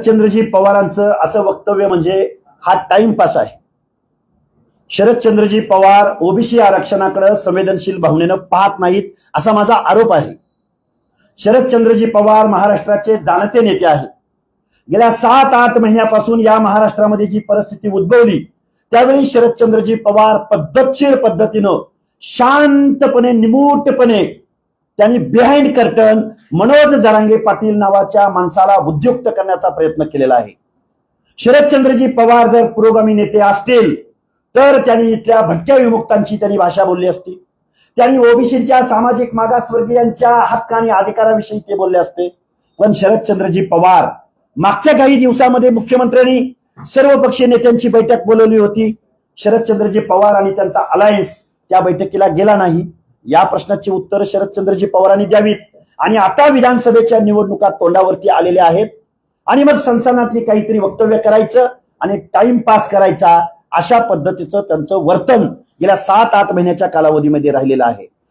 शरदचंद्रजी पवारांचं असं वक्तव्य म्हणजे हा टाइमपास आहे. शरदचंद्रजी पवार ओबीसी आरक्षणाकडे संवेदनशील भावनेनं पाहत नाहीत असा माझा आरोप आहे. शरदचंद्रजी पवार महाराष्ट्राचे जाणते नेते आहेत. गेल्या सात आठ महिन्यापासून या महाराष्ट्रामध्ये जी परिस्थिती उद्भवली त्यावेळी शरदचंद्रजी पवार पद्धतशीर पद्धतीनं शांतपणे निमूटपणे त्यांनी बिहाइंड कर्टन मनोज जरांगे पाटील नावाच्या माणसाला उद्युक्त करण्याचा प्रयत्न केलेला आहे. शरदचंद्रजी पवार जर पुरोगामी नेते असतील तर त्यांनी इथल्या भटक्या विमुक्तांची त्यांनी भाषा बोलली असती. त्यांनी ओबीसीच्या सामाजिक मागासवर्गीयांच्या हक्क आणि अधिकाराविषयी ते बोलले असते. पण शरदचंद्रजी पवार मागच्या काही दिवसामध्ये मुख्यमंत्र्यांनी सर्व पक्षीय नेत्यांची बैठक बोलवली होती. शरदचंद्रजी पवार आणि त्यांचा अलायन्स त्या बैठकीला गेला नाही. या प्रश्नाची उत्तर शरदचंद्रजी पवारांनी द्यावीत. आणि आता विधानसभेच्या निवडणुका तोंडावरती आलेल्या आहेत. आणि मग संसदातली काहीतरी वक्तव्य करायचं आणि टाइम पास करायचा अशा पद्धतीचं त्यांचं वर्तन गेल्या सात आठ महिन्याच्या कालावधीमध्ये राहिलेलं आहे.